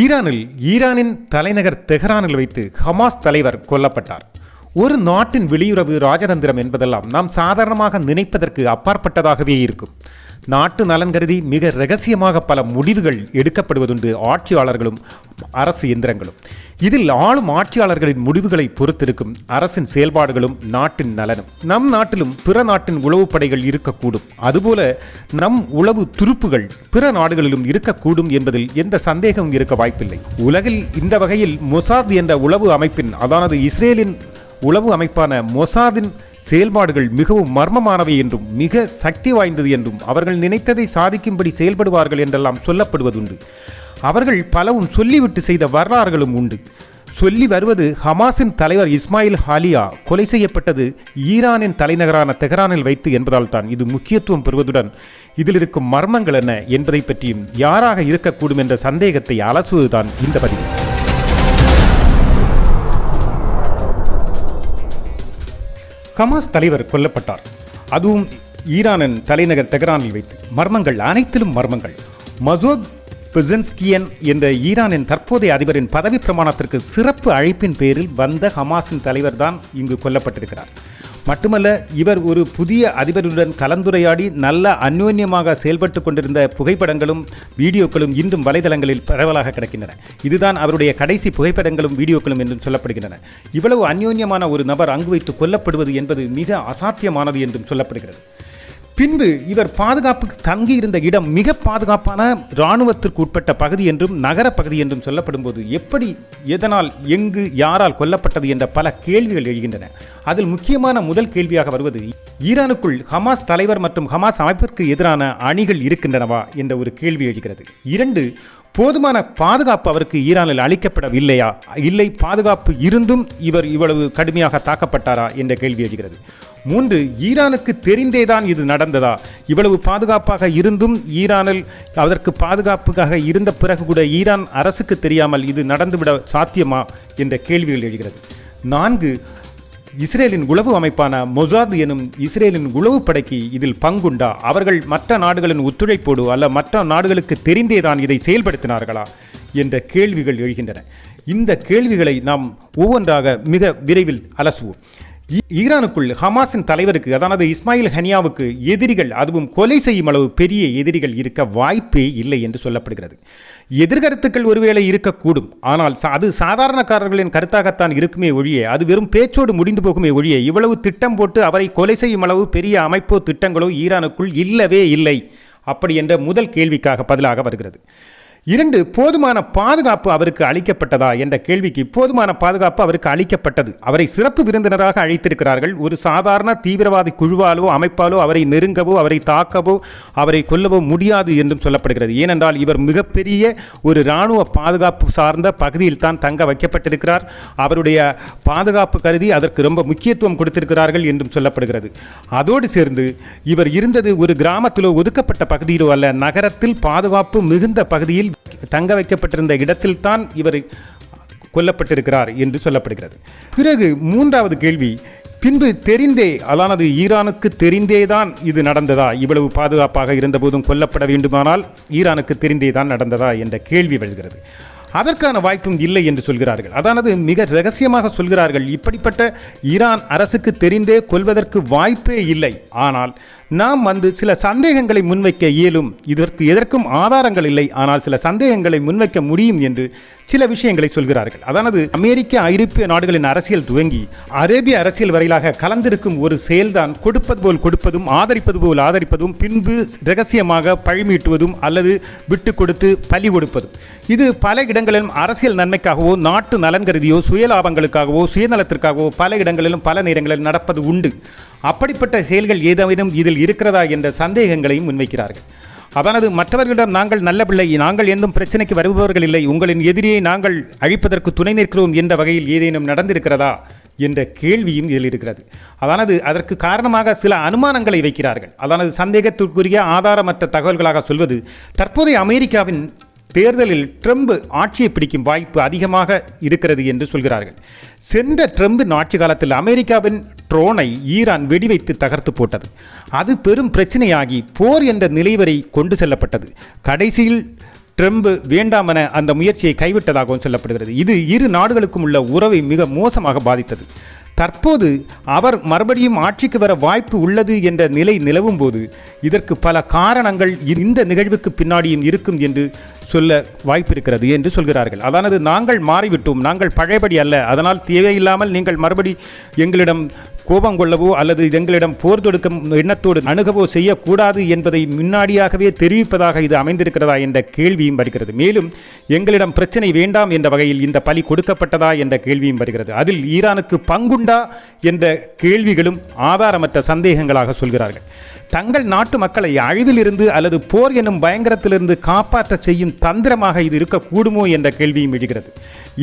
ஈரானில் ஈரானின் தலைநகர் தெஹ்ரானில் வைத்து ஹமாஸ் தலைவர் கொல்லப்பட்டார். ஒரு நாட்டின் வெளியுறவு ராஜதந்திரம் என்பதெல்லாம் நாம் சாதாரணமாக நினைப்பதற்கு அப்பாற்பட்டதாகவே இருக்கும். நாட்டு நலன் கருதி மிக ரகசியமாக பல முடிவுகள் எடுக்கப்படுவதுண்டு ஆட்சியாளர்களும் அரசு எந்திரங்களும் இதில் ஆளும் ஆட்சியாளர்களின் முடிவுகளை பொறுத்திருக்கும் அரசின் செயல்பாடுகளும் நாட்டின் நலனும். நம் நாட்டிலும் பிற நாட்டின் உளவு படைகள் இருக்கக்கூடும். அதுபோல நம் உளவு துருப்புகள் பிற நாடுகளிலும் இருக்கக்கூடும் என்பதில் எந்த சந்தேகமும் இருக்க வாய்ப்பில்லை. உலகில் இந்த வகையில் மொசாத் என்ற உளவு அமைப்பின் அதானது இஸ்ரேலின் உளவு அமைப்பான மொசாதின் செயல்பாடுகள் மிகவும் மர்மமானவை என்றும் மிக சக்தி வாய்ந்தது என்றும் அவர்கள் நினைத்ததை சாதிக்கும்படி செயல்படுவார்கள் என்றெல்லாம் சொல்லப்படுவதுண்டு. அவர்கள் பலவும் சொல்லிவிட்டு செய்த வரலாறுகளும் உண்டு. சொல்லி வருவது ஹமாஸின் தலைவர் இஸ்மாயில் ஹாலியா கொலை செய்யப்பட்டது ஈரானின் தலைநகரான தெஹரானில் வைத்து என்பதால் தான் இது முக்கியத்துவம் பெறுவதுடன் இதில் இருக்கும் மர்மங்கள் என்ன என்பதை பற்றியும் யாராக இருக்கக்கூடும் என்ற சந்தேகத்தை அலசுவதுதான் இந்த பதிவு. ஹமாஸ் தலைவர் கொல்லப்பட்டார். அதுவும் ஈரானின் தலைநகர் தெஹரானில் வைத்து. மர்மங்கள் அனைத்திலும் மர்மங்கள். மசோத் பிசன்ஸ்கியன் என்ற ஈரானின் தற்போதைய அதிபரின் பதவி பிரமாணத்திற்கு சிறப்பு அழைப்பின் பேரில் வந்த ஹமாஸின் தலைவர் தான் இங்கு கொல்லப்பட்டிருக்கிறார். மட்டுமல்ல இவர் ஒரு புதிய அதிபருடன் கலந்துரையாடி நல்ல அந்யோன்யமாக செயல்பட்டு கொண்டிருந்த புகைப்படங்களும் வீடியோக்களும் இன்றும் வலைதளங்களில் பரவலாக கிடக்கின்றன. இதுதான் அவருடைய கடைசி புகைப்படங்களும் வீடியோக்களும் என்றும் சொல்லப்படுகின்றன. இவ்வளவு அந்யோன்யமான ஒரு நபர் அங்கு வைத்து கொல்லப்படுவது என்பது மிக அசாத்தியமானது என்றும் சொல்லப்படுகிறது. பின்பு இவர் பாதுகாப்புக்கு தங்கியிருந்த இடம் மிக பாதுகாப்பான இராணுவத்திற்கு உட்பட்ட பகுதி என்றும் நகர பகுதி என்றும் சொல்லப்படும் போது எப்படி எதனால் எங்கு யாரால் கொல்லப்பட்டது என்ற பல கேள்விகள் எழுகின்றன. அதில் முக்கியமான முதல் கேள்வியாக வருவது ஈரானுக்குள் ஹமாஸ் தலைவர் மற்றும் ஹமாஸ் அமைப்பிற்கு எதிரான அணிகள் இருக்கின்றனவா என்ற ஒரு கேள்வி எழுகிறது. இரண்டு போதுமான பாதுகாப்பு அவருக்கு ஈரானில் அளிக்கப்படவில்லையா? இல்லை பாதுகாப்பு இருந்தும் இவர் இவ்வளவு கடுமையாக தாக்கப்பட்டாரா என்ற கேள்வி எழுகிறது. மூன்று ஈரானுக்கு தெரிந்தேதான் இது நடந்ததா? இவ்வளவு பாதுகாப்பாக இருந்தும் ஈரானில் அதற்கு பாதுகாப்புக்காக இருந்த பிறகு கூட ஈரான் அரசுக்கு தெரியாமல் இது நடந்துவிட சாத்தியமா என்ற கேள்விகள் எழுகிறது. நான்கு இஸ்ரேலின் உளவு அமைப்பான மொசாத் எனும் இஸ்ரேலின் உளவு படைக்கு இதில் பங்குண்டா? அவர்கள் மற்ற நாடுகளின் ஒத்துழைப்போடு அல்ல மற்ற நாடுகளுக்கு தெரிந்தேதான் இதை செயல்படுத்தினார்களா? என்ற கேள்விகள் எழுகின்றன. இந்த கேள்விகளை நாம் ஒவ்வொன்றாக மிக விரைவில் அலசுவோம். ஈரானுக்குள் ஹமாஸின் தலைவருக்கு அதாவது இஸ்மாயில் ஹனியாவுக்கு எதிரிகள் அதுவும் கொலை செய்யும் அளவு பெரிய எதிரிகள் இருக்க வாய்ப்பே இல்லை என்று சொல்லப்படுகிறது. எதிர்கருத்துக்கள் ஒருவேளை இருக்கக்கூடும். ஆனால் அது சாதாரணக்காரர்களின் கருத்தாகத்தான் இருக்குமே ஒழிய அது வெறும் பேச்சோடு முடிந்து போகுமே ஒழிய இவ்வளவு திட்டம் போட்டு அவரை கொலை செய்யும் அளவு பெரிய அமைப்போ திட்டங்களோ ஈரானுக்குள் இல்லவே இல்லை. அப்படி என்ற முதல் கேள்விக்காக பதிலாக வருகிறது. இரண்டு போதுமான பாதுகாப்பு அவருக்கு அளிக்கப்பட்டதா என்ற கேள்விக்கு போதுமான பாதுகாப்பு அவருக்கு அளிக்கப்பட்டது. அவரை சிறப்பு விருந்தினராக அழைத்திருக்கிறார்கள். ஒரு சாதாரண தீவிரவாதி குழுவாலோ அமைப்பாலோ அவரை நெருங்கவோ அவரை தாக்கவோ அவரை கொல்லவோ முடியாது என்றும் சொல்லப்படுகிறது. ஏனென்றால் இவர் மிகப்பெரிய ஒரு இராணுவ பாதுகாப்பு சார்ந்த பகுதியில் தான் தங்க வைக்கப்பட்டிருக்கிறார். அவருடைய பாதுகாப்பு கருதி அதற்கு ரொம்ப முக்கியத்துவம் கொடுத்திருக்கிறார்கள் என்றும் சொல்லப்படுகிறது. அதோடு சேர்ந்து இவர் இருந்தது ஒரு கிராமத்திலோ ஒதுக்கப்பட்ட பகுதியிலோ அல்ல நகரத்தில் பாதுகாப்பு மிகுந்த பகுதியில் தங்க வைக்கப்பட்டிருந்த இடத்தில்தான் இவர் கொல்லப்பட்டிருக்கிறார் என்று சொல்லப்படுகிறது. பிறகு மூன்றாவது கேள்வி பின்பு தெரிந்தே அதானது ஈரானுக்கு தெரிந்தேதான் இது நடந்ததா? இவ்வளவு பாதுகாப்பாக இருந்தபோதும் கொல்லப்பட வேண்டுமானால் ஈரானுக்கு தெரிந்தேதான் நடந்ததா என்ற கேள்வி வருகிறது அதற்கான வாய்ப்பும் இல்லை என்று சொல்கிறார்கள். அதானது மிக ரகசியமாக சொல்கிறார்கள். இப்படிப்பட்ட ஈரான் அரசுக்கு தெரிந்தே கொள்வதற்கு வாய்ப்பே இல்லை. ஆனால் நாம் வந்து சில சந்தேகங்களை முன்வைக்க இயலும். இதற்கு எதற்கும் ஆதாரங்கள் இல்லை. ஆனால் சில சந்தேகங்களை முன்வைக்க முடியும் என்று சில விஷயங்களை சொல்கிறார்கள். அதானது அமெரிக்க ஐரோப்பிய நாடுகளின் அரசியல் துவங்கி அரேபிய அரசியல் வரையிலாக கலந்திருக்கும் ஒரு செயல்தான் கொடுப்பது போல் கொடுப்பதும் ஆதரிப்பது போல் ஆதரிப்பதும் பின்பு ரகசியமாக பழிமீட்டுவதும் அல்லது விட்டு கொடுத்து பலி கொடுப்பதும் இது பல இடங்களிலும் அரசியல் நன்மைக்காகவோ நாட்டு நலன் கருதியோ சுயலாபங்களுக்காகவோ சுயநலத்திற்காகவோ பல இடங்களிலும் பல நேரங்களில் நடப்பது உண்டு. அப்படிப்பட்ட செயல்கள் ஏதேனும் இதில் இருக்கிறதா என்ற சந்தேகங்களையும் முன்வைக்கிறார்கள். அதானது மற்றவர்களிடம் நாங்கள் நல்ல பிள்ளை நாங்கள் எந்தும் பிரச்சனைக்கு வருபவர்கள் இல்லை உங்களின் எதிரியை நாங்கள் அழிப்பதற்கு துணை நிற்கிறோம் என்ற வகையில் ஏதேனும் நடந்திருக்கிறதா என்ற கேள்வியும் இதில் இருக்கிறது. அதானது அதற்கு காரணமாக சில அனுமானங்களை வைக்கிறார்கள். அதானது சந்தேகத்திற்குரிய ஆதாரமற்ற தகவல்களாக சொல்வது தற்போதைய அமெரிக்காவின் தேர்தலில் ட்ரம்ப் ஆட்சியை பிடிக்கும் வாய்ப்பு அதிகமாக இருக்கிறது என்று சொல்கிறார்கள். சென்ற ட்ரம்பின் ஆட்சி காலத்தில் அமெரிக்காவின் ட்ரோனை ஈரான் வெடிவைத்து தகர்த்து போட்டது. அது பெரும் பிரச்சனையாகி போர் என்ற நிலை வரை கொண்டு செல்லப்பட்டது. கடைசியில் ட்ரம்ப் வேண்டாமென அந்த முயற்சியை கைவிட்டதாகவும் சொல்லப்படுகிறது. இது இரு நாடுகளுக்கும் உள்ள உறவை மிக மோசமாக பாதித்தது. தற்போது அவர் மறுபடியும் ஆட்சிக்கு வர வாய்ப்பு உள்ளது என்ற நிலை நிலவும் போது இதற்கு பல காரணங்கள் இந்த நிகழ்வுக்கு பின்னாடியும் இருக்கும் என்று சொல்ல வாய்ப்பு இருக்கிறது என்று சொல்கிறார்கள். அதானது நாங்கள் மாறிவிட்டோம் நாங்கள் பழையபடி அல்ல அதனால் தேவையில்லாமல் நீங்கள் மறுபடி எங்களிடம் கோபம் கொள்ளவோ அல்லது எங்களிடம் போர் தொடுக்கும் எண்ணத்தோடு அணுகவோ செய்யக்கூடாது என்பதை முன்னாடியாகவே தெரிவிப்பதாக இது அமைந்திருக்கிறதா என்ற கேள்வியும் வருகிறது. மேலும் எங்களிடம் பிரச்சனை வேண்டாம் என்ற வகையில் இந்த பலி கொடுக்கப்பட்டதா என்ற கேள்வியும் வருகிறது. அதில் ஈரானுக்கு பங்குண்டா என்ற கேள்விகளும் ஆதாரமற்ற சந்தேகங்களாக சொல்கிறார்கள். தங்கள் நாட்டு மக்களை அழிவிலிருந்து அல்லது போர் என்னும் பயங்கரத்திலிருந்து காப்பாற்ற செய்யும் தந்திரமாக இது இருக்கக்கூடுமோ என்ற கேள்வியும் எழுகிறது.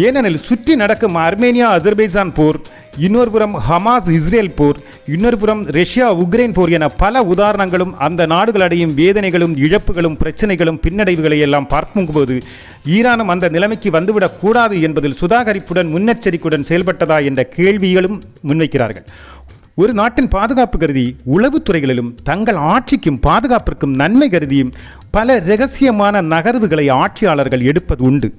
ஏனெனில் சுற்றி நடக்கும் அர்மேனியா அசர்பைசான் போர் இன்னொரு புறம் ஹமாஸ் இஸ்ரேல் போர் இன்னொரு புறம் ரஷ்யா உக்ரைன் போர் என பல உதாரணங்களும் அந்த நாடுகள் அடையும் வேதனைகளும் இழப்புகளும் பிரச்சனைகளும் பின்னடைவுகளை எல்லாம் பார்க்கும்போது ஈரானும் அந்த நிலைமைக்கு வந்துவிடக் கூடாது என்பதில் சுதாகரிப்புடன் முன்னெச்சரிக்கையுடன் செயல்பட்டதா என்ற கேள்விகளும் முன்வைக்கிறார்கள். ஒரு நாட்டின் பாதுகாப்பு கருதி உளவுத்துறைகளிலும் தங்கள் ஆட்சிக்கும் பாதுகாப்பிற்கும் நன்மை கருதியும் பல ரகசியமான நகர்வுகளை ஆட்சியாளர்கள் எடுப்பது உண்டு.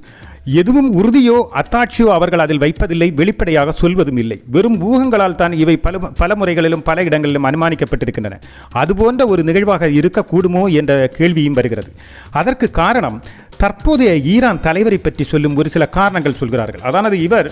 எதுவும் உறுதியோ அத்தாட்சியோ அவர்கள் அதில் வைப்பதில்லை வெளிப்படையாக சொல்வதும் இல்லை. வெறும் ஊகங்களால் தான் இவை பல பல முறைகளிலும் பல இடங்களிலும் அனுமானிக்கப்பட்டிருக்கின்றன. அதுபோன்ற ஒரு நிகழ்வாக இருக்கக்கூடுமோ என்ற கேள்வியும் வருகிறது. அதற்கு காரணம் தற்போதைய ஈரான் தலைவரை பற்றி சொல்லும் ஒரு சில காரணங்கள் சொல்கிறார்கள். அதானது இவர்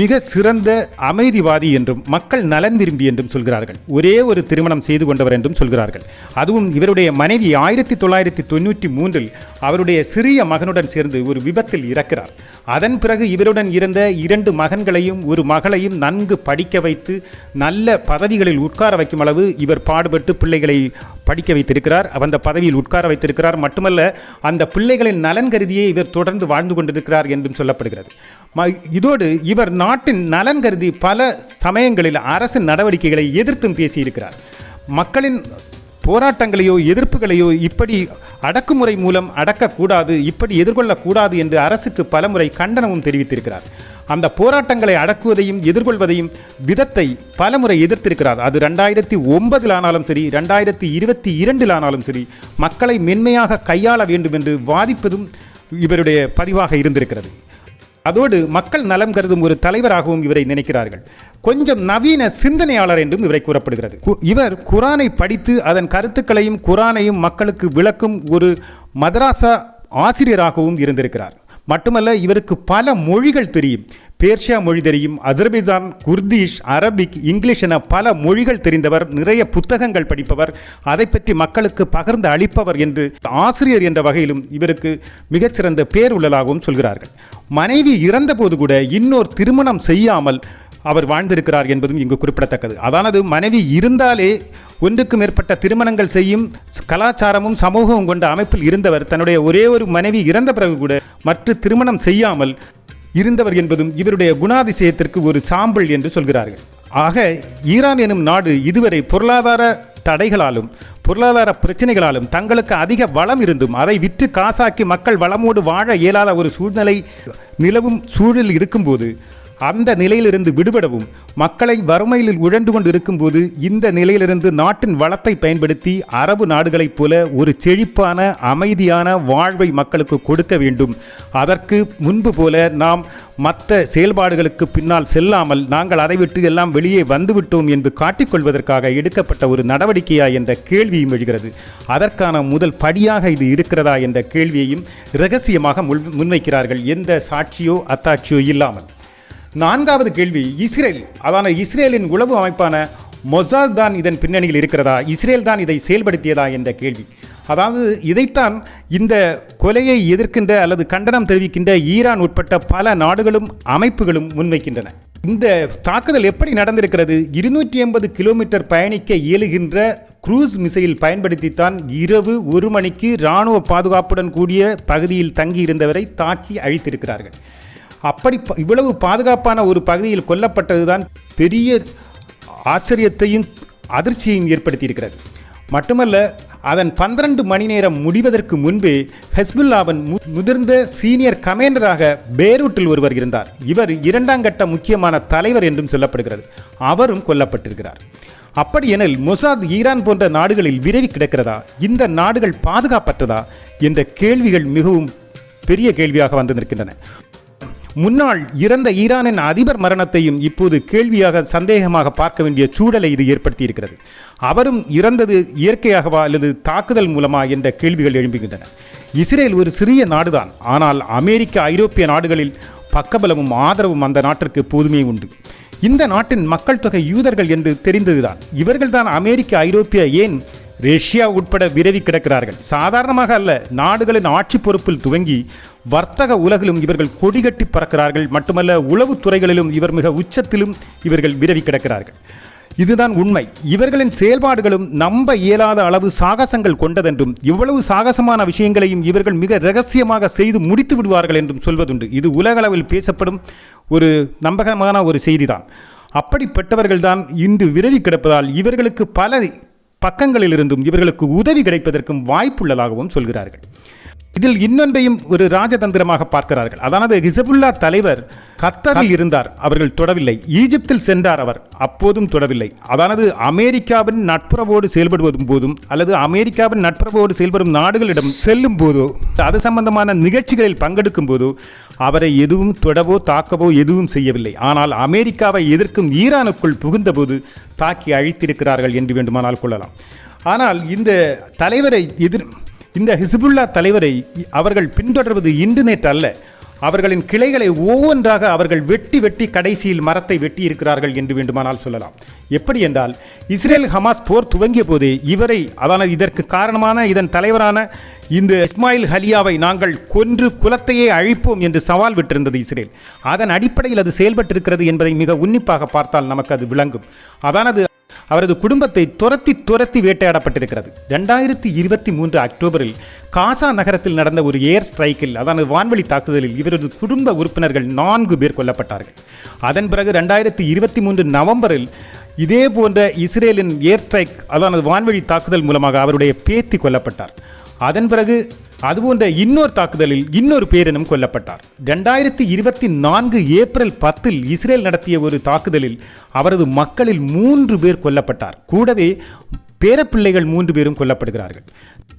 மிக சிறந்த அமைதிவாதி என்றும் மக்கள் நலன் விரும்பி என்றும் சொல்கிறார்கள். ஒரே ஒரு திருமணம் செய்து கொண்டவர் என்றும் சொல்கிறார்கள். அதுவும் இவருடைய மனைவி ஆயிரத்தி தொள்ளாயிரத்தி தொண்ணூற்றி மூன்றில் அவருடைய சிறிய மகனுடன் சேர்ந்து ஒரு விபத்தில் இறக்கிறார். அதன் பிறகு இவருடன் இருந்த இரண்டு மகன்களையும் ஒரு மகளையும் நன்கு படிக்க வைத்து நல்ல பதவிகளில் உட்கார வைக்கும் அளவு இவர் பாடுபட்டு பிள்ளைகளை படிக்க வைத்திருக்கிறார் அந்த பதவியில் உட்கார வைத்திருக்கிறார். மட்டுமல்ல அந்த பிள்ளைகளின் நலன் கருதியே இவர் தொடர்ந்து வாழ்ந்து கொண்டிருக்கிறார் என்றும் சொல்லப்படுகிறது. ம- இதோடு இவர் நாட்டின் நலன் கருதி பல சமயங்களில் அரசு நடவடிக்கைகளை எதிர்த்தும் பேசியிருக்கிறார். மக்களின் போராட்டங்களையோ எதிர்ப்புகளையோ இப்படி அடக்குமுறை மூலம் அடக்கக்கூடாது இப்படி எதிர்கொள்ளக்கூடாது என்று அரசுக்கு பலமுறை கண்டனமும் தெரிவித்திருக்கிறார். அந்த போராட்டங்களை அடக்குவதையும் எதிர்கொள்வதையும் விதத்தை பலமுறை எதிர்த்திருக்கிறார். அது ரெண்டாயிரத்தி ஒன்பதில் ஆனாலும் சரி ரெண்டாயிரத்தி இருபத்தி இரண்டில் ஆனாலும் சரி மக்களை மென்மையாக கையாள வேண்டும் என்று வாதிப்பதும் இவருடைய பதிவாக இருந்திருக்கிறது. அதோடு மக்கள் நலம் கருதும் ஒரு தலைவராகவும் இவரை நினைக்கிறார்கள். கொஞ்சம் நவீன சிந்தனையாளர் என்றும் இவரை கூறப்படுகிறது. கு- இவர் குரானை படித்து அதன் கருத்துக்களையும் குரானையும் மக்களுக்கு விளக்கும் ஒரு மதராசா ஆசிரியராகவும் இருந்திருக்கிறார். மட்டுமல்ல இவருக்கு பல மொழிகள் தெரியும். பேர்ஷியா மொழி தெரியும் அசர்பைசான் குர்திஷ் அரபிக் இங்கிலீஷ் என பல மொழிகள் தெரிந்தவர் நிறைய புத்தகங்கள் படிப்பவர் அதை பற்றி மக்களுக்கு பகிர்ந்து அளிப்பவர் என்று ஆசிரியர் என்ற வகையிலும் இவருக்கு மிகச்சிறந்த பேர் உள்ளதாகவும் சொல்கிறார்கள். மனைவி இறந்தபோது கூட இன்னொரு திருமணம் செய்யாமல் அவர் வாழ்ந்திருக்கிறார் என்பதும் இங்கு குறிப்பிடத்தக்கது. அதானது மனைவி இருந்தாலே ஒன்றுக்கு மேற்பட்ட திருமணங்கள் செய்யும் கலாச்சாரமும் சமூகமும் கொண்ட அமைப்பில் இருந்தவர் தன்னுடைய ஒரே ஒரு மனைவி இறந்த பிறகு கூட மற்ற திருமணம் செய்யாமல் இருந்தவர் என்பதும் இவருடைய குணாதிசயத்திற்கு ஒரு சாம்பிள் என்று சொல்கிறார்கள். ஆக ஈரான் எனும் நாடு இதுவரை பொருளாதார தடைகளாலும் பொருளாதார பிரச்சனைகளாலும் தங்களுக்கு அதிக வளம் இருந்தும் அதை விற்று காசாக்கி மக்கள் வளமோடு வாழ இயலாத ஒரு சூழ்நிலை நிலவும் சூழல் இருக்கும்போது அந்த நிலையிலிருந்து விடுபடவும் மக்களை வறுமையில் உழண்டு கொண்டு இருக்கும்போது இந்த நிலையிலிருந்து நாட்டின் வளத்தை பயன்படுத்தி அரபு நாடுகளைப் போல ஒரு செழிப்பான அமைதியான வாழ்வை மக்களுக்கு கொடுக்க வேண்டும். அதற்கு முன்பு போல நாம் மற்ற செயல்பாடுகளுக்கு பின்னால் செல்லாமல் நாங்கள் அதை விட்டு எல்லாம் வெளியே வந்துவிட்டோம் என்று காட்டிக்கொள்வதற்காக எடுக்கப்பட்ட ஒரு நடவடிக்கையா என்ற கேள்வியும் எழுகிறது. அதற்கான முதல் படியாக இது இருக்கிறதா என்ற கேள்வியையும் ரகசியமாக முன் முன்வைக்கிறார்கள். எந்த சாட்சியோ அத்தாட்சியோ இல்லாமல். நான்காவது கேள்வி இஸ்ரேல். அதான இஸ்ரேலின் உளவு அமைப்பான மொசாத் தான் இதன் பின்னணியில் இருக்கிறதா? இஸ்ரேல் தான் இதை செயல்படுத்தியதா என்ற கேள்வி. அதாவது இதைத்தான் இந்த கொலையை எதிர்க்கின்ற அல்லது கண்டனம் தெரிவிக்கின்ற ஈரான் உட்பட்ட பல நாடுகளும் அமைப்புகளும் முன்வைக்கின்றன. இந்த தாக்குதல் எப்படி நடந்திருக்கிறது? இருநூற்றி எண்பது கிலோமீட்டர் பயணிக்க இயலுகின்ற குரூஸ் மிசைல் பயன்படுத்தித்தான் இரவு ஒரு மணிக்கு இராணுவ பாதுகாப்புடன் கூடிய பகுதியில் தங்கியிருந்தவரை தாக்கி அழித்திருக்கிறார்கள். அப்படி இவ்வளவு பாதுகாப்பான ஒரு பகுதியில் கொல்லப்பட்டதுதான் பெரிய ஆச்சரியத்தையும் அதிர்ச்சியையும் ஏற்படுத்தியிருக்கிறது. மட்டுமல்ல அதன் பன்னிரண்டு மணி நேரம் முடிவதற்கு முன்பே ஹெஸ்புல்லாவின் மு- முதிர்ந்த சீனியர் கமாண்டராக பேரூட்டில் ஒருவர் இருந்தார். இவர் இரண்டாம் கட்ட முக்கியமான தலைவர் என்றும் சொல்லப்படுகிறது. அவரும் கொல்லப்பட்டிருக்கிறார். அப்படி எனில் மொசாத் ஈரான் போன்ற நாடுகளில் விரைவி கிடக்கிறதா? இந்த நாடுகள் பாதுகாப்பற்றதா? என்ற கேள்விகள் மிகவும் பெரிய கேள்வியாக வந்து நிற்கின்றன. முன்னாள் இறந்த ஈரானின் அதிபர் மரணத்தையும் இப்போது கேள்வியாக சந்தேகமாக பார்க்க வேண்டிய சூழலை இது ஏற்படுத்தி இருக்கிறது அவரும் இறந்தது இயற்கையாகவா அல்லது தாக்குதல் மூலமா என்ற கேள்விகள் எழும்புகின்றன. இஸ்ரேல் ஒரு சிறிய நாடுதான். ஆனால் அமெரிக்க ஐரோப்பிய நாடுகளில் பக்கபலமும் ஆதரவும் அந்த நாட்டிற்கு போதுமே உண்டு. இந்த நாட்டின் மக்கள் தொகை யூதர்கள் என்று தெரிந்ததுதான். இவர்கள்தான் அமெரிக்க ஐரோப்பிய ஏன் ரஷ்யா உட்பட விரவி கிடக்கிறார்கள். சாதாரணமாக அல்ல நாடுகளின் ஆட்சி பொறுப்பில் துவங்கி வர்த்தக உலகிலும் இவர்கள் கொடிகட்டி பறக்கிறார்கள். மட்டுமல்ல உளவுத்துறைகளிலும் இவர் மிக உச்சத்திலும் இவர்கள் விரவி கிடக்கிறார்கள். இதுதான் உண்மை. இவர்களின் செயல்பாடுகளும் நம்ப இயலாத அளவு சாகசங்கள் கொண்டதென்றும் இவ்வளவு சாகசமான விஷயங்களையும் இவர்கள் மிக ரகசியமாக செய்து முடித்து விடுவார்கள் என்றும் சொல்வதுண்டு. இது உலகளவில் பேசப்படும் ஒரு நம்பகமான ஒரு செய்திதான். அப்படிப்பட்டவர்கள்தான் இன்று விரவி கிடப்பதால் இவர்களுக்கு பல பக்கங்களிலிருந்தும் இவர்களுக்கு உதவி கிடைப்பதற்கும் வாய்ப்புள்ளதாகவும் சொல்கிறார்கள். இதில் இன்னொன்றையும் ஒரு ராஜதந்திரமாக பார்க்கிறார்கள். அதாவது ஹிசபுல்லா தலைவர் கத்தரில் இருந்தார் அவர்கள் தொடவில்லை. ஈஜிப்தில் சென்றார் அவர் அப்போதும் தொடவில்லை. அதானது அமெரிக்காவின் நட்புறவோடு செயல்படுவதும் போதும் அல்லது அமெரிக்காவின் நட்புறவோடு செயல்படும் நாடுகளிடம் செல்லும் போதோ அது சம்பந்தமான நிகழ்ச்சிகளில் பங்கெடுக்கும் போதோ அவரை எதுவும் தொடவோ தாக்கவோ எதுவும் செய்யவில்லை. ஆனால் அமெரிக்காவை எதிர்க்கும் ஈரானுக்குள் புகுந்தபோது தாக்கி அழித்திருக்கிறார்கள் என்று வேண்டுமானால் கொள்ளலாம். ஆனால் இந்த தலைவரை எதிர் இந்த ஹிசிபுல்லா தலைவரை அவர்கள் பின்தொடர்வது இன்று நேற்று அல்ல. அவர்களின் கிளைகளை ஒவ்வொன்றாக அவர்கள் வெட்டி வெட்டி கடைசியில் மரத்தை வெட்டி இருக்கிறார்கள் என்று வேண்டுமானால் சொல்லலாம். எப்படி என்றால் இஸ்ரேல் ஹமாஸ் போர் துவங்கிய போது இவரை அதான இதற்கு காரணமான இதன் தலைவரான இந்த இஸ்மாயில் ஹலியாவை நாங்கள் கொன்று குலத்தையே அழிப்போம் என்று சவால் விட்டிருந்தது இஸ்ரேல். அதன் அடிப்படையில் அது செயல்பட்டிருக்கிறது என்பதை மிக உன்னிப்பாக பார்த்தால் நமக்கு அது விளங்கும். அதானது அவரது குடும்பத்தை துரத்தி துரத்தி வேட்டையாடப்பட்டிருக்கிறது. ரெண்டாயிரத்தி இருபத்தி மூன்று அக்டோபரில் காசா நகரத்தில் நடந்த ஒரு ஏர் ஸ்ட்ரைக்கில் அதான வான்வழி தாக்குதலில் இவரது குடும்ப உறுப்பினர்கள் நான்கு பேர் கொல்லப்பட்டார்கள். அதன் பிறகு ரெண்டாயிரத்தி இருபத்தி மூன்று நவம்பரில் இதே போன்ற இஸ்ரேலின் ஏர் ஸ்ட்ரைக் அதானது வான்வழி தாக்குதல் மூலமாக அவருடைய பேத்தி கொல்லப்பட்டார். அதன் பிறகு அதுபோன்ற இன்னொரு தாக்குதலில் இன்னொரு பேரினும் கொல்லப்பட்டார். ரெண்டாயிரத்தி இருபத்தி நான்கு ஏப்ரல் பத்தில் இஸ்ரேல் நடத்திய ஒரு தாக்குதலில் அவரது மக்களில் மூன்று பேர் கொல்லப்பட்டார். கூடவே பேரப்பிள்ளைகள் மூன்று பேரும் கொல்லப்படுகிறார்கள்.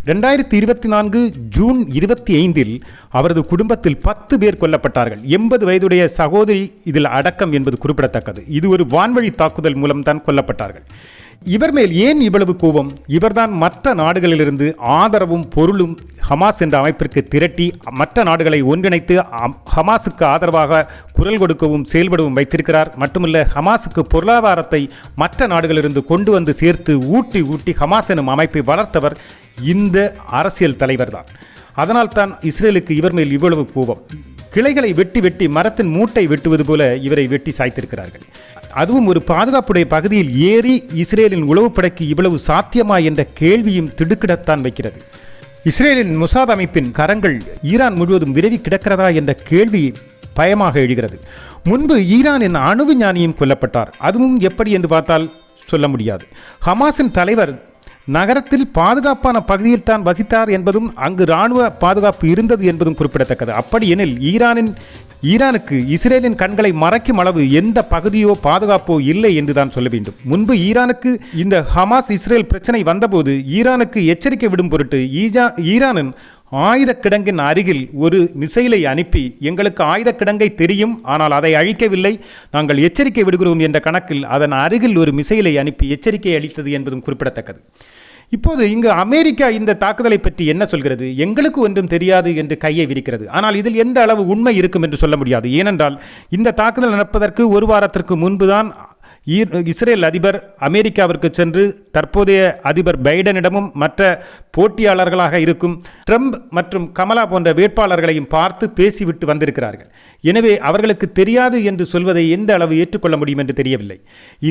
ரெண்டாயிரத்தி இருபத்தி நான்கு ஜூன் இருபத்தி ஐந்தில் அவரது குடும்பத்தில் பத்து பேர் கொல்லப்பட்டார்கள். எண்பது வயதுடைய சகோதரி இதில் அடக்கம் என்பது குறிப்பிடத்தக்கது. இது ஒரு வான்வழி தாக்குதல் மூலம்தான் கொல்லப்பட்டார்கள். இவர் மேல் ஏன் இவ்வளவு கோபம்? இவர்தான் மற்ற நாடுகளிலிருந்து ஆதரவும் பொருளும் ஹமாஸ் என்ற அமைப்பிற்கு திரட்டி மற்ற நாடுகளை ஒன்றிணைத்து அம்- ஹமாஸுக்கு ஆதரவாக குரல் கொடுக்கவும் செயல்படவும் வைத்திருக்கிறார். மட்டுமல்ல ஹமாஸுக்கு பொருளாதாரத்தை மற்ற நாடுகளிலிருந்து கொண்டு வந்து சேர்த்து ஊட்டி ஊட்டி ஹமாஸ் எனும் அமைப்பை வளர்த்தவர் இந்த அரசியல் தலைவர்தான். அதனால்தான் இஸ்ரேலுக்கு இவர் மேல் இவ்வளவு கோபம். கிளைகளை வெட்டி வெட்டி மரத்தின் மூட்டை வெட்டுவது போல இவரை வெட்டி சாய்த்திருக்கிறார்கள். அதுவும் ஒரு பாதுகாப்புடைய பகுதியில் ஏறி இஸ்ரேலின் உளவுப்படைக்கு இவ்வளவு சாத்தியமா என்ற கேள்வியும் திடுக்கிடத்தான் வைக்கிறது. இஸ்ரேலின் முசாத் அமைப்பின் கரங்கள் ஈரான் முழுவதும் விரவி கிடக்கிறதா என்ற கேள்வி பயமாக எழுகிறது. முன்பு ஈரானின் அணு ஞானியும் கொல்லப்பட்டார். அதுவும் எப்படி என்று பார்த்தால் சொல்ல முடியாது. ஹமாஸின் தலைவர் நகரத்தில் பாதுகாப்பான பகுதியில் தான் வசித்தார் என்பதும் அங்கு இராணுவ பாதுகாப்பு இருந்தது என்பதும் குறிப்பிடத்தக்கது. அப்படி எனில் ஈரானின் ஈரானுக்கு இஸ்ரேலின் கண்களை மறைக்கும் அளவு எந்த பகுதியோ பாதுகாப்போ இல்லை என்றுதான் சொல்ல வேண்டும். முன்பு ஈரானுக்கு இந்த ஹமாஸ் இஸ்ரேல் பிரச்சனை வந்தபோது ஈரானுக்கு எச்சரிக்கை விடும் பொருட்டு ஈஜா ஈரானின் ஆயுத கிடங்கின் அருகில் ஒரு மிசைலை அனுப்பி எங்களுக்கு ஆயுத கிடங்கை தெரியும் ஆனால் அதை அழிக்கவில்லை. நாங்கள் எச்சரிக்கை விடுகிறோம் என்ற கணக்கில் அதன் அருகில் ஒரு மிசைலை அனுப்பி எச்சரிக்கை அளித்தது என்பதும் குறிப்பிடத்தக்கது. இப்போது இங்கு அமெரிக்கா இந்த தாக்குதலை பற்றி என்ன சொல்கிறது? எங்களுக்கு ஒன்றும் தெரியாது என்று கையை விரிக்கிறது. ஆனால் இதில் எந்த அளவு உண்மை இருக்கும் என்று சொல்ல முடியாது. ஏனென்றால் இந்த தாக்குதல் நடப்பதற்கு ஒரு வாரத்திற்கு முன்புதான் இஸ்ரேல் அதிபர் அமெரிக்காவிற்கு சென்று தற்போதைய அதிபர் பைடனிடமும் மற்ற போட்டியாளர்களாக இருக்கும் ட்ரம்ப் மற்றும் கமலா போன்ற வேட்பாளர்களையும் பார்த்து பேசிவிட்டு வந்திருக்கிறார்கள். எனவே அவர்களுக்கு தெரியாது என்று சொல்வதை எந்த அளவு ஏற்றுக்கொள்ள முடியும் என்று தெரியவில்லை.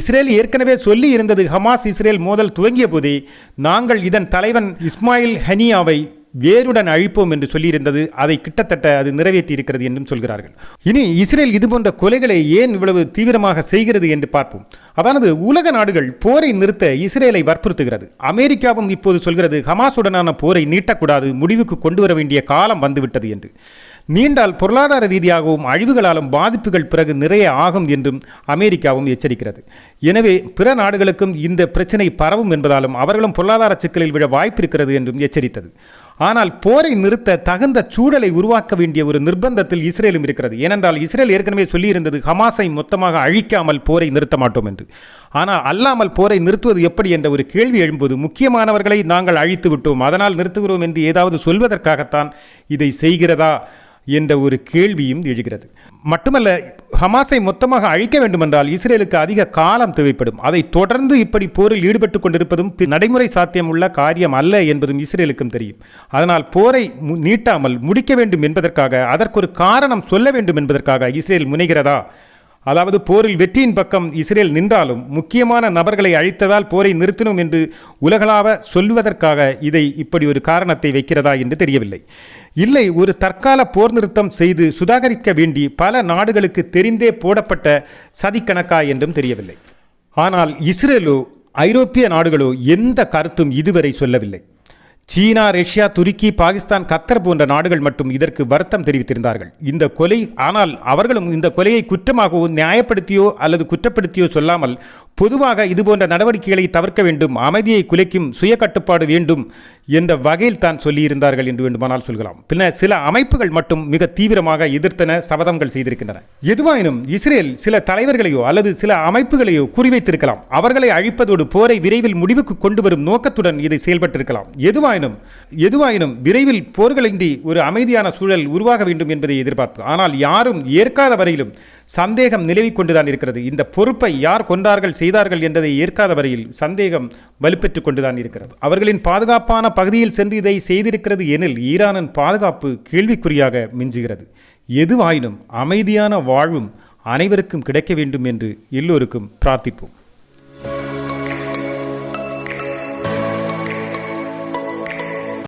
இஸ்ரேல் ஏற்கனவே சொல்லி இருந்தது ஹமாஸ் இஸ்ரேல் மோதல் துவங்கிய போதே நாங்கள் இதன் தலைவன் இஸ்மாயில் ஹனியாவை வேருடன் அழிப்போம் என்று சொல்லியிருந்தது அதை கிட்டத்தட்ட அது நிறைவேற்றி இருக்கிறது என்றும் சொல்கிறார்கள். இனி இஸ்ரேல் இதுபோன்ற கொலைகளை ஏன் இவ்வளவு தீவிரமாக செய்கிறது என்று பார்ப்போம். அதானது உலக நாடுகள் போரை நிறுத்த இஸ்ரேலை வற்புறுத்துகிறது. அமெரிக்காவும் இப்போது சொல்கிறது ஹமாஸுடனான போரை நீட்டக்கூடாது முடிவுக்கு கொண்டு வர வேண்டிய காலம் வந்துவிட்டது என்று. நீண்டால் பொருளாதார ரீதியாகவும் அழிவுகளாலும் பாதிப்புகள் பிறகு நிறைய ஆகும் என்றும் அமெரிக்காவும் எச்சரிக்கிறது. எனவே பிற நாடுகளுக்கும் இந்த பிரச்சனை பரவும் என்பதாலும் அவர்களும் பொருளாதார சிக்கலில் விழ வாய்ப்பிருக்கிறது என்றும் எச்சரித்தது. ஆனால் போரை நிறுத்த தகுந்த சூழலை உருவாக்க வேண்டிய ஒரு நிர்பந்தத்தில் இஸ்ரேலும் இருக்கிறது. ஏனென்றால் இஸ்ரேல் ஏற்கனவே சொல்லியிருந்தது ஹமாஸை மொத்தமாக அழிக்காமல் போரை நிறுத்த மாட்டோம் என்று. ஆனால் அல்லாமல் போரை நிறுத்துவது எப்படி என்ற ஒரு கேள்வி எழும்போது முக்கியமானவர்களை நாங்கள் அழித்து விட்டோம் அதனால் நிறுத்துகிறோம் என்று ஏதாவது சொல்வதற்காகத்தான் இதை செய்கிறதா? என்ற ஒரு கேள்வியும் எழுகிறது. மட்டுமல்ல ஹமாஸை மொத்தமாக அழிக்க வேண்டுமென்றால் இஸ்ரேலுக்கு அதிக காலம் தேவைப்படும். அதை தொடர்ந்து இப்படி போரில் ஈடுபட்டு கொண்டிருப்பதும் பி- நடைமுறை சாத்தியமுள்ள காரியம் அல்ல என்பதும் இஸ்ரேலுக்கும் தெரியும். அதனால் போரை நீட்டாமல் முடிக்க வேண்டும் என்பதற்காக அதற்கொரு காரணம் சொல்ல வேண்டும் என்பதற்காக இஸ்ரேல் முனைகிறதா? அதாவது போரில் வெற்றியின் பக்கம் இஸ்ரேல் நின்றாலும் முக்கியமான நபர்களை அழித்ததால் போரை நிறுத்தினோம் என்று உலகளாவ சொல்வதற்காக இதை இப்படி ஒரு காரணத்தை வைக்கிறதா என்று தெரியவில்லை. இல்லை ஒரு தற்கால போர் நிறுத்தம் செய்து சுதாகரிக்க வேண்டி பல நாடுகளுக்கு தெரிந்தே போடப்பட்ட சதிக்கணக்கா என்றும் தெரியவில்லை. ஆனால் இஸ்ரேலோ ஐரோப்பிய நாடுகளோ எந்த கருத்தும் இதுவரை சொல்லவில்லை. சீனா ரஷ்யா துருக்கி பாகிஸ்தான் கத்தர் போன்ற நாடுகள் மட்டும் இதற்கு வருத்தம் தெரிவித்திருந்தார்கள். இந்த கொலை ஆனால் அவர்களும் இந்த கொலையை குற்றமாகவோ நியாயப்படுத்தியோ அல்லது குற்றப்படுத்தியோ சொல்லாமல் பொதுவாக இதுபோன்ற நடவடிக்கைகளை தவிர்க்க வேண்டும் அமைதியை குலைக்கும் சுய கட்டுப்பாடு வேண்டும் என்ற வகையில் தான் சொல்லியிருந்தார்கள் என்று வேண்டுமானால் சொல்லலாம். பின்னர் சில அமைப்புகள் மட்டும் மிக தீவிரமாக எதிர்த்தன சபதங்கள் செய்திருக்கின்றன. எதுவாயினும் இஸ்ரேல் சில தலைவர்களையோ அல்லது சில அமைப்புகளையோ குறிவைத்திருக்கலாம். அவர்களை அழிப்பதோடு போரை விரைவில் முடிவுக்கு கொண்டு வரும் நோக்கத்துடன் இதை செயல்பட்டிருக்கலாம். எதுவாயினும் எதுவாயினும் விரைவில் போர்களின்றி ஒரு அமைதியான சூழல் உருவாக வேண்டும் என்பதை எதிர்பார்ப்பு ஆனால் யாரும் ஏற்காத வரையிலும் சந்தேகம் நிலவிக் கொண்டுதான் இருக்கிறது. இந்த பொறுப்பை யார் கொண்டார்கள் செய்தார்கள் என்பதை ஏற்காத வரையில் சந்தேகம் வலுப்பெற்றுக் கொண்டுதான் இருக்கிறது. அவர்களின் பாதுகாப்பான பகுதியில் சென்று இதை செய்திருக்கிறது எனில் ஈரானின் பாதுகாப்பு கேள்விக்குறியாக மிஞ்சுகிறது. எதுவாயினும் அமைதியான வாழ்வும் அனைவருக்கும் கிடைக்க வேண்டும் என்று எல்லோருக்கும் பிரார்த்திப்போம்.